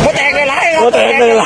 โคแตกเลยไรครับโคแตกเลยไร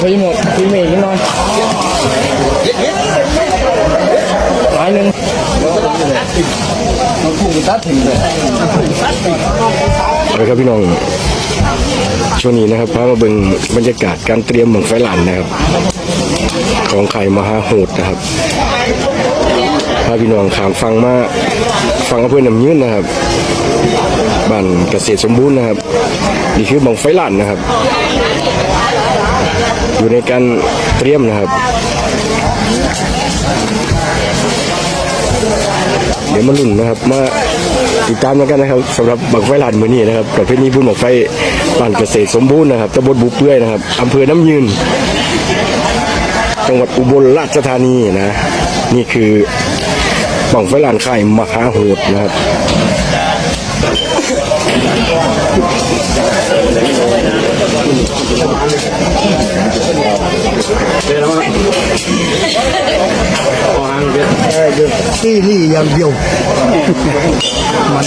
ไปหมดทีเมย์นิดหน่อยร้อยหนึ่งนะครับพี่น้องช่วงนี้นะครับพามาเบิ่งบรรยากาศการเตรียมเมืองไฟหลันนะครับ ของไข่มหาโหดนะครับพาพี่น้องขามฟังมาฟังอำเภอหนำยืนนะครับบ้านเกษตรสมบูรณ์นะครับนี่คือเมืองไฟหลันนะครับ อยู่ในการเตรียมนะครับ เดี๋ยวมาลุ้นนะครับมาติดตามกันนะครับสำหรับบังไฟลานมือนี้นะครับประเภทนี้บุญบังไฟบ้านเกษตรสมบูรณ์นะครับตำบลบุเปื่อยนะครับอำเภอน้ำยืน จังหวัดอุบลราชธานีนะ นี่คือบังไฟลานไข่มหาโหดนะครับที่นี่อย่างเดียวมัน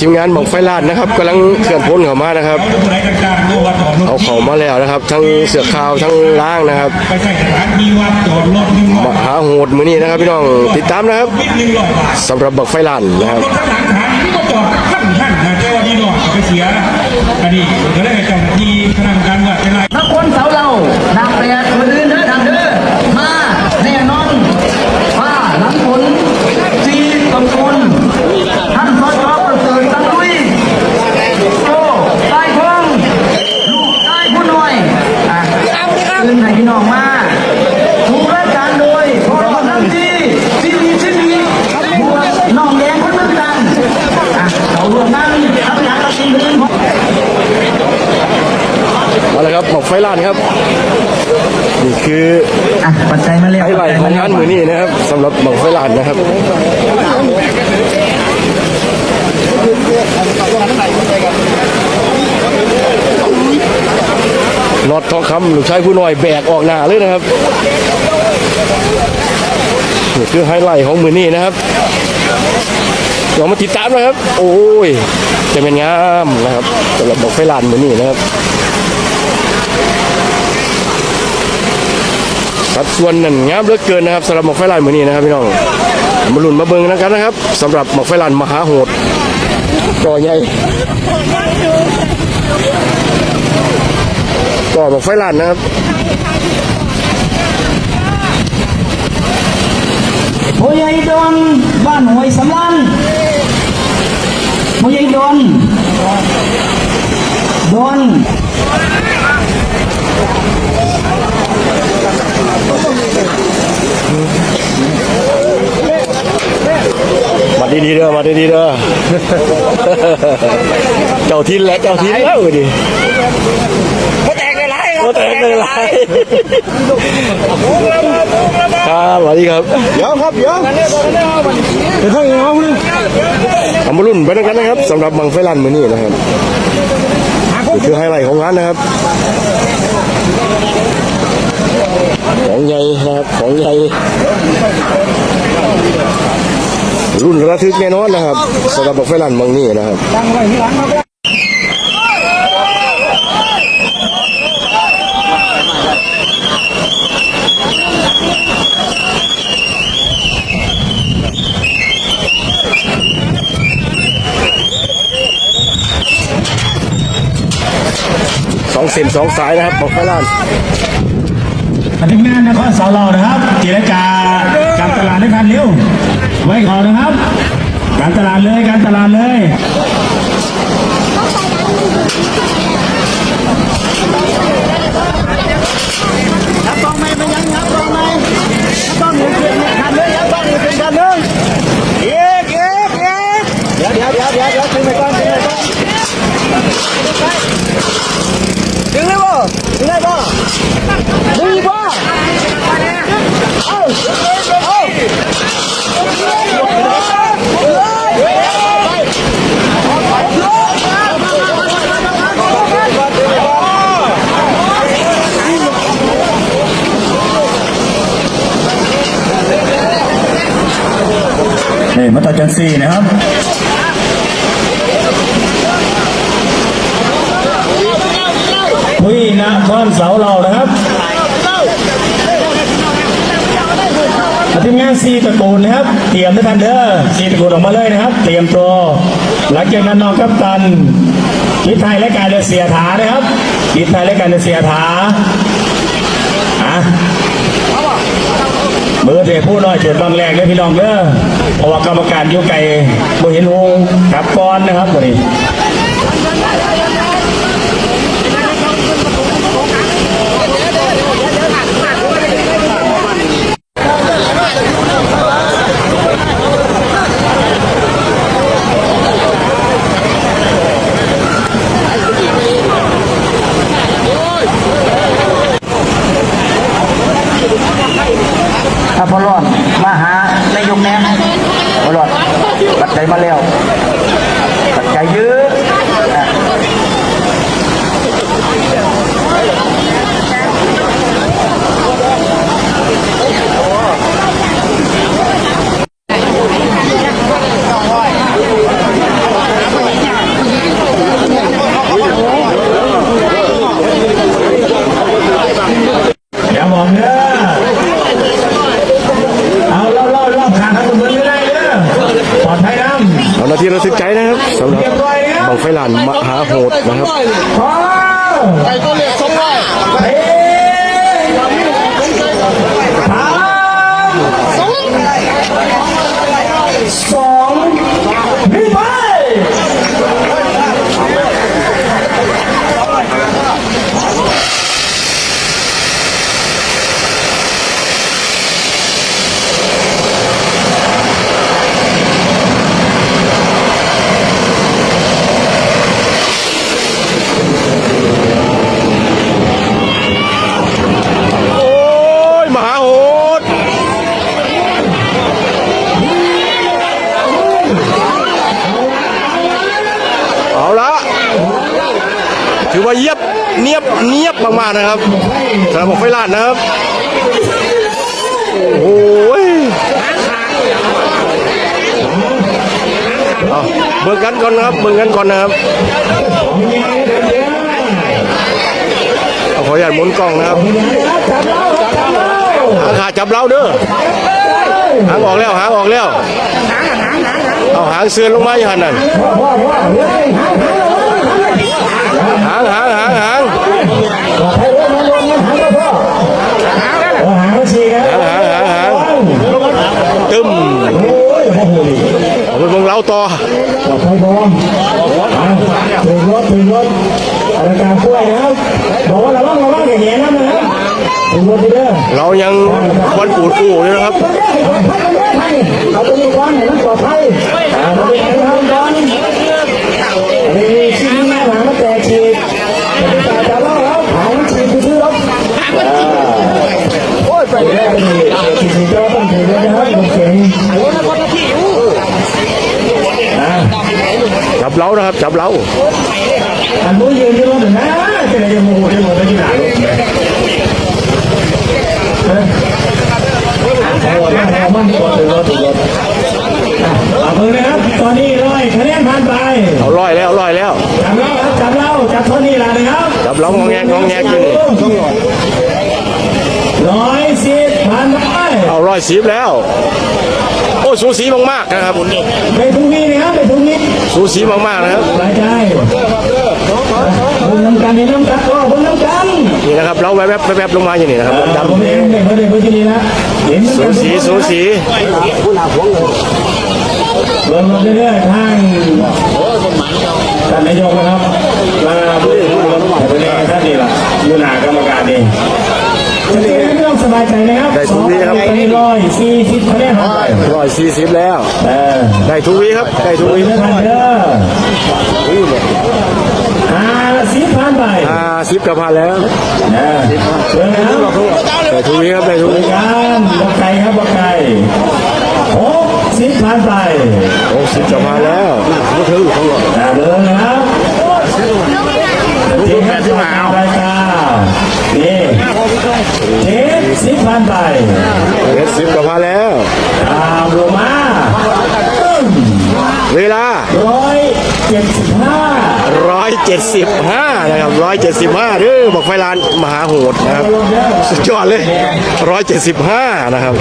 ทีมงานบังไฟลานนะครับกำลังเคลื่อนพ้นเข้ามานะครับผู้ใดต่างๆรู้ว่าจอดรถเอาเขามาแล้วนะครับ ทั้งเสือขาวทั้งล่างนะครับไปใส่สถานที่ว่าจอดรถหนึ่งร้อยมหาโหดมือนี้นะครับพี่น้องติดตามนะครับบิดหนึ่งร้อยบาทสำหรับบักไฟลานนะครับรถข้างหลังฐานที่ก็จอดขั้นขั้นนะเจ้าว่าดีหน่อยเอาไปเสียอันนี้ก็ได้เจ้าหน้าที่คณะกรรมการว่าเป็นไร ถ้าคนเสาเรานางแปดคนอื่นเด้อทางเด้อมาแน่นอนฟ้าหลังฝนจีตำบลท่านสจประเสริฐตั้งลุยโจใต้ทองลูกใต้ผู้น้อยอะคืนให้พี่น้องมาถูกราชการโดยพรบน้ำจีที่มีชิ้นนี้บวกน้องแดงคนเมืองกันอะเรารวมนั้นทำงานกับทีมอื่น เอาละครับบัก ไฟลานครับ นี่คืออะปัจจัยมาแล้วไฮไลท์ของงานมือนี้นะครับสำหรับบักไฟลานนะครับน็อตทองคำลูกชายผู้น้อยแบกออกหน้าเลยนะครับนี่คือไฮไลท์ของมือนี้นะครับลองมาติดตามนะครับ โอ้ย จะเป็นงามนะครับสำหรับบักไฟลานมือนี้นะครับ สัดส่วนนั่นงามเหลือเกินนะครับสำหรับหมอกไฟลานมือนี้นะครับพี่น้องมาลุ้นมาเบิ่งกันนะครับสำหรับหมอกไฟลานมหาโหดก่อใหญ่ก่อหมอกไฟลานนะครับพ่อใหญ่ดอนบ้านหวยสำลันพ่อใหญ่ดอนดอน มา ดีๆเด้อมาดีๆเด้อเจ้าทินและเจ้าทินแล้วดิโคแตกเลยไรครัโอ้บแต่เลยไรครับสวัสดีครับเดี๋ยวครับเดี๋ยวไปข้างเงาเลยเอามาลุ้นไปด้วยกันนะครับสำหรับบังไฟลานมือนี้นะครับนี่คือไฮไลท์ของงานนะครับ ของใหญ่นะครับของใหญ่ รุ่นระทึกแน่นอนนะครับสำหรับบักไฟลันบางนี่นะครับสองเส้นสองสายนะครับบักไฟลันทีมงานนครสาวเรานะครับเจรจาการตลาดด้วยกันเร็ว ไว้ขอนะครับ การตลาดเลยการตลาดเลย ดึงเลยบ่ดึงได้บ่ดึงบ่เอ้าเอ้า นี่มาต่อ จังสี่นะครับพี่นครเสาเรานะครับทีมงานซีตะกูลนะครับ เตรียมด้วยกันเด้อซีตะกูลออกมาเลยนะครับ เตรียมตัว หลังจากนั้นน้องกัปตันคิดไทยและการเรือเสียถานะครับคิดไทยและการเรือเสียถาอะ เบอร์เทผู้น้อยเจิดบางแรกเลยพี่น้องเด้อเพราะว่ากรรมการอยู่ไกลบ่เห็นหูครับก้อนนะครับวันนี้ ถ้าพอรอดมาหานายกแนมพอรอดปัจจัยมาแล้ว ปัจจัยเยอะอะ อย่าบอกเด้อเอาเล่าเล่าเล่าผ่านทางคนเมืองไม่ได้เด้อปลอดภัยน้ เอานาทีระทึกใจนะครับสำหรับบังไฟลานมหาโหดนะครับำพอไก่ตัวเล็กสองร้อยเฮ้ยสามสอง นียบมานะครับสำหรับบังไฟลานนะครับ โอ้ยเอาเบิ่งกันก่อนนะครับเบิ่งกันก่อนนะครับเอาขออนุญาตหมุนกล้องนะครับหางขาดจับเล้าเด้อหางออกแล้วหางออกแล้ว เอาหางเสือนลงมาอย่างนั้นหางหางหางหาง เอาหางมาฉีกครับ หางหางหางตึม โอ้ยโอ้โห เอาไปเบิ่งเล้าต่อปลอดภัยพร้อมถึงรถถึงรถอาการป่วยนะครับบอกว่าระวังระวังอย่าแย่นะนะครับถึงรถดีเด้อเรายังควันปูดปูอยู่นะครับเอาตัวนี้ก่อนให้มันปลอดภัยอ่าเราไปทำก่อนนี่ เล้านะครับ จับเล้าอันนู้นยืนที่รถหนึ่งนะจะได้ยังโมโหยังโมโหได้ที่ไหนเอาเอามันก่อนถึงรถถึงรถเอาเพิ่งนะครับ ตอนนี้ร้อยคะแนนผ่านไป เอาร้อยแล้วร้อยแล้วจับเล่าครับจับเล่าจับเท่านี้แหละนะครับ จับเล้างอแงงองแงอยู่นี่ร้อยสิบผ่านไปเอาร้อยสิบแล้ว โอ้สูสีมากๆนะครับไปทุกนี้นะครับไปทุกนี้ สูสีมากๆนะครับรายใจบนน้ำกันในน้ำกันก็บนน้ำกันกันนี่นะครับเราแวบๆแวบๆลงมาอย่างนี้นะครับดำดำผมเองเนี่ยเขาได้พื้นที่นะเห็นสูสีสูสีเบิ่งมาเรื่อยๆทางท่านนายกนะครับมาพูดถึงประเด็นท่านนี่ล่ะอยู่หน้ากรรมการเองจะได้ไม่ต้องสบายใจนะครับสองตอนนี้ร้อยสี่สิบคะแนนผ่านไปร้อยสี่สิบแล้วเออได้ทุกวีครับได้ทุกวี ไม่ทันเด้อห้าสิบผ่านไป อ่า สิบกับพันแล้วนะเบิ่งนะครับได้ทุกวีครับได้ทุกบวีริการบักไก่ครับบักไก่หกสิบผ่านไปโอ้สิบกับพันแล้วก็ถึงเขาบอกอ่าเบิ่งนะครับทีมงานที่มารายการนี่เจ็ดสิบผ่านไปเจ็ดสิบกับพันแล้วตามลงมาเวลาร้อยเจ็ดสิบห้า ร้อยเจ็ดสิบห้านะครับร้อยเจ็ดสิบห้าเด้อบอกไฟลานมหาโหดนะครับ สุดยอดเลยร้อยเจ็ดสิบห้านะครับ